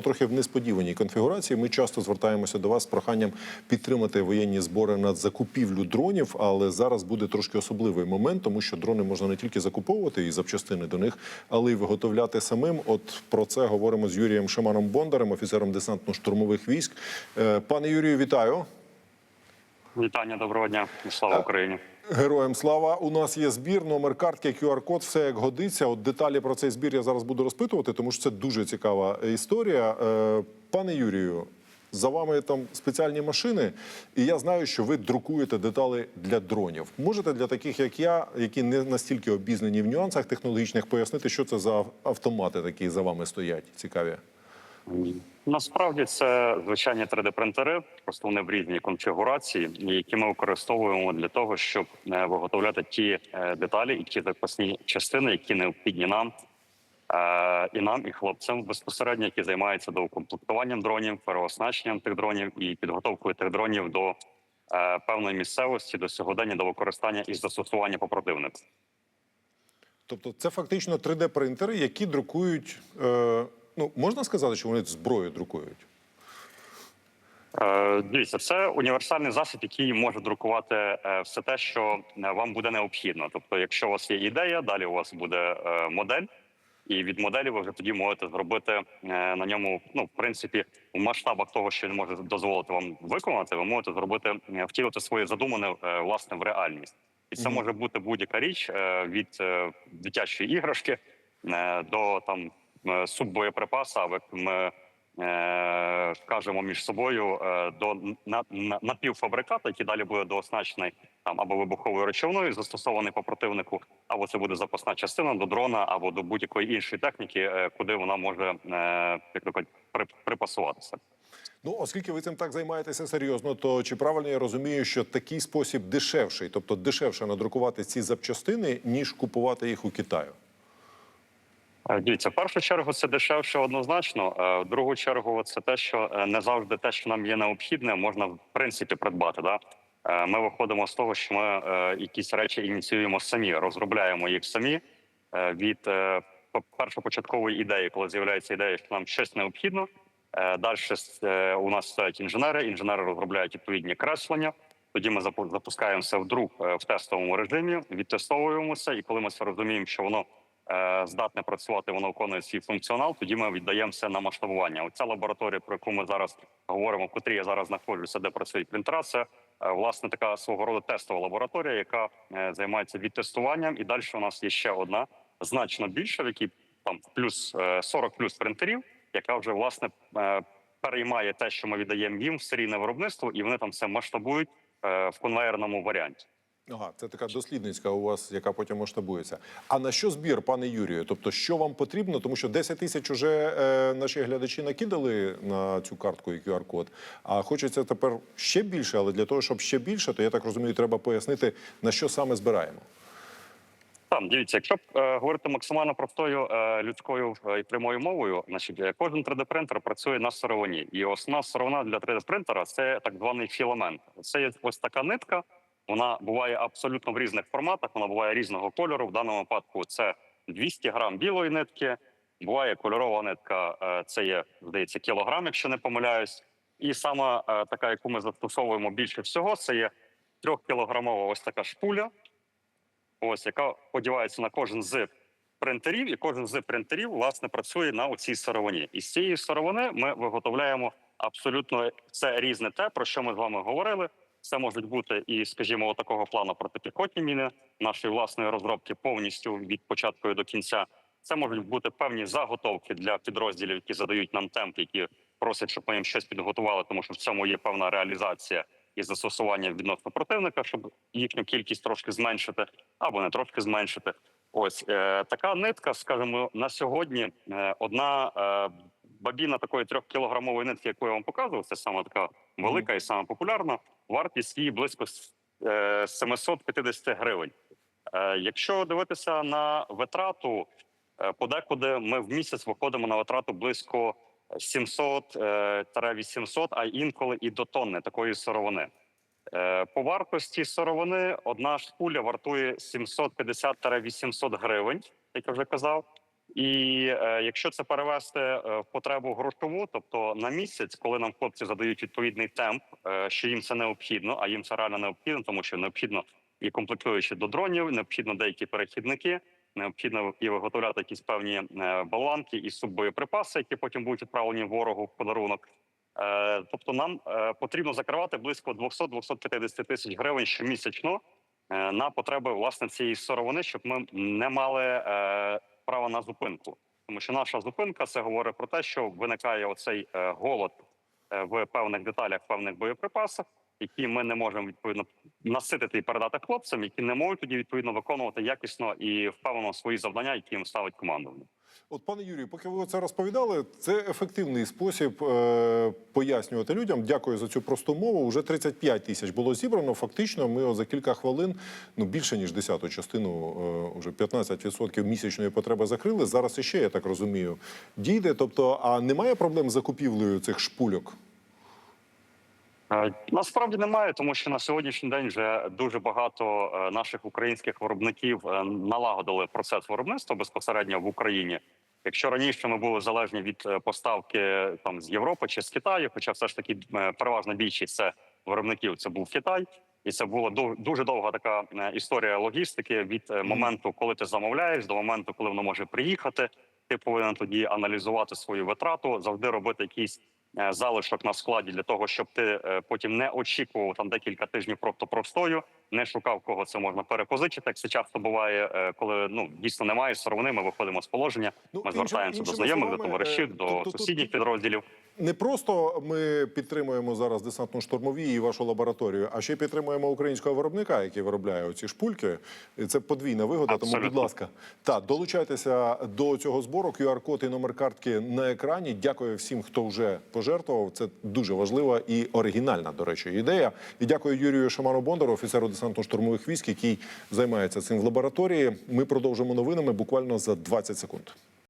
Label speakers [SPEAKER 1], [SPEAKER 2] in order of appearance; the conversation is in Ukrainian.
[SPEAKER 1] Трохи в несподіваній конфігурації. Ми часто звертаємося до вас з проханням підтримати воєнні збори на закупівлю дронів, але зараз буде трошки особливий момент, тому що дрони можна не тільки закуповувати і запчастини до них, але й виготовляти самим. От про це говоримо з Юрієм Шиманом Бондарем, офіцером десантно-штурмових військ. Е, Пане Юрію, вітаю.
[SPEAKER 2] Вітання, доброго дня. Слава Україні.
[SPEAKER 1] Героям слава! У нас є збір, номер картки, QR-код, все як годиться. От деталі про цей збір я зараз буду розпитувати, тому що це дуже цікава історія. Е, Пане Юрію, за вами там спеціальні машини, і я знаю, що ви друкуєте деталі для дронів. Можете для таких, як я, які не настільки обізнані в нюансах технологічних, пояснити, що це за автомати, такі за вами стоять? Цікаві.
[SPEAKER 2] Насправді це звичайні 3D-принтери, просто вони в різній конфігурації, які ми використовуємо для того, щоб е, виготовляти ті е, деталі і ті запасні частини, які необхідні нам е, і нам, і хлопцям безпосередньо, які займаються доукомплектуванням дронів, переоснащенням тих дронів і підготовкою тих дронів до певної місцевості, до сьогодення, до використання і застосування по противнику.
[SPEAKER 1] Тобто, це фактично 3D-принтери, які друкують. Е, ну можна сказати, що вони зброю друкують.
[SPEAKER 2] Е, Дивіться, це універсальний засіб, який може друкувати е, все те, що е, вам буде необхідно. Тобто, якщо у вас є ідея, далі у вас буде модель, і від моделі ви вже тоді можете зробити на ньому. Ну, в принципі, в масштабах того, що він може дозволити вам виконати, ви можете зробити втілити своє задумане власне в реальність. І це може бути будь-яка річ від дитячої іграшки до там суббоєприпаса, або як ми е, кажемо між собою е, до на, на, напівфабриката, який далі буде дооснащений там або вибуховою речовиною, застосований по противнику, або це буде запасна частина до дрона, або до будь-якої іншої техніки, е, куди вона може е, як то кажуть, при, припасуватися.
[SPEAKER 1] Ну, оскільки ви цим так займаєтеся серйозно, то чи правильно я розумію, що такий спосіб дешевший, тобто дешевше надрукувати ці запчастини, ніж купувати їх у Китаю?
[SPEAKER 2] Дивіться, в першу чергу це дешевше однозначно. е, В другу чергу, це те, що е, не завжди те, що нам є необхідне, можна в принципі придбати. Да? Е, Ми виходимо з того, що ми якісь речі ініціюємо самі, розробляємо їх самі від першопочаткової ідеї, коли з'являється ідея, що нам щось необхідно. Далі у нас стоять інженери. Інженери розробляють відповідні креслення. Тоді ми запускаємося в друк в тестовому режимі, відтестовуємося, і коли ми все розуміємо, що воно здатне працювати, воно виконує свій функціонал. Тоді ми віддаємося на масштабування. Оця лабораторія, про яку ми зараз говоримо, в котрій я зараз знаходжуся, де працюють принтера, це е, власне така свого роду тестова лабораторія, яка е, займається відтестуванням. І далі у нас є ще одна значно більша, в якій там плюс е, 40 плюс принтерів, яка вже власне е, переймає те, що ми віддаємо їм в серійне виробництво, і вони там все масштабують е, в конвейерному варіанті.
[SPEAKER 1] Ага, це така дослідницька у вас, яка потім масштабується. А на що збір, пане Юрію? Тобто, що вам потрібно? Тому що 10 тисяч уже е, наші глядачі накидали на цю картку і QR-код. А хочеться тепер ще більше, але для того, щоб ще більше, то я так розумію, треба пояснити, на що саме збираємо.
[SPEAKER 2] Там дивіться, якщо е, говорити максимально простою е, людською е, і прямою мовою, значить е, кожен 3D-принтер працює на сировині, і основна сировина для 3D-принтера – це так званий філамент. Це є ось така нитка. Вона буває абсолютно в різних форматах. Вона буває різного кольору. В даному випадку це 200 грам білої нитки. Буває кольорова нитка. е, Це є здається кілограм, якщо не помиляюсь. І сама е, така, яку ми застосовуємо більше всього, це є трьохкілограмова ось така шпуля ось яка подівається на кожен з принтерів, і кожен з принтерів власне працює на оцій сировині. І з цієї сировини ми виготовляємо абсолютно все різне те, про що ми з вами говорили. Це можуть бути і, скажімо, такого плану протипіхотні міни нашої власної розробки повністю від початку до кінця. Це можуть бути певні заготовки для підрозділів, які задають нам темп, які просять, щоб ми їм щось підготували, тому що в цьому є певна реалізація і застосування відносно противника, щоб їхню кількість трошки зменшити або не трошки зменшити. Ось е, така нитка, скажімо, на сьогодні е, одна е, бабіна такої трьохкілограмової нитки, яку я вам показував, це саме така велика і саме популярна. Вартість її близько е, 750 гривень. Е, якщо дивитися на витрату, е, подекуди ми в місяць виходимо на витрату близько 700-800, а інколи і до тонни такої сировини. Е, По вартості сировини одна шпуля вартує 750-800 гривень, як я вже казав. І е, якщо це перевести е, в потребу грошову, тобто на місяць, коли нам хлопці задають відповідний темп, е, що їм це необхідно, а їм це реально необхідно, тому що необхідно і комплектуючі до дронів, необхідно деякі перехідники, необхідно і виготовляти якісь певні е, баланки і суббоєприпаси, які потім будуть відправлені ворогу в подарунок. Е, тобто, нам е, потрібно закривати близько 200-250 тисяч гривень щомісячно е, на потреби власне цієї сировини, щоб ми не мали е, права на зупинку. Тому що наша зупинка це говорить про те, що виникає оцей е, голод е, в певних деталях, в певних боєприпасах, які ми не можемо відповідно наситити і передати хлопцям, які не можуть тоді відповідно виконувати якісно і впевнено свої завдання, які їм ставить командування.
[SPEAKER 1] От, пане Юрію, поки ви це розповідали, це ефективний спосіб е, пояснювати людям. Дякую за цю просту мову. Уже 35 тисяч було зібрано. Фактично, ми за кілька хвилин, ну більше ніж десяту частину, е, уже 15% місячної потреби закрили. Зараз іще, я так розумію, дійде. Тобто, а немає проблем з закупівлею цих шпульок?
[SPEAKER 2] Е, Насправді немає, тому що на сьогоднішній день вже дуже багато е, наших українських виробників е, налагодили процес виробництва безпосередньо в Україні. Якщо раніше ми були залежні від поставки там з Європи чи з Китаю, хоча все ж таки переважна більшість це виробників, це був Китай, і це була ду- дуже довга така історія логістики від моменту, коли ти замовляєш, до моменту, коли воно може приїхати. Ти повинен тоді аналізувати свою витрату, завжди робити якийсь е, залишок на складі для того, щоб ти е, потім не очікував там декілька тижнів просто простою, не шукав кого це можна перепозичити. Як це часто буває, е, коли ну дійсно немає сировини, ми виходимо з положення.
[SPEAKER 1] Ну,
[SPEAKER 2] Ми звертаємося до знайомих, до
[SPEAKER 1] словами, е,
[SPEAKER 2] товаришів, до
[SPEAKER 1] тут-
[SPEAKER 2] сусідніх підрозділів.
[SPEAKER 1] Не просто ми підтримуємо зараз десантно-штурмові і вашу лабораторію, а ще підтримуємо українського виробника, який виробляє оці шпульки. Це подвійна вигода. Тому, будь ласка, та долучайтеся до цього збору. QR-код і номер картки на екрані. Дякую всім, хто вже пожертвував. Це дуже важлива і оригінальна, до речі, ідея. І дякую Юрію Шаману Бондару, офіцеру десантно-штурмових військ, який займається цим в лабораторії. Ми продовжимо новинами буквально за 20 секунд.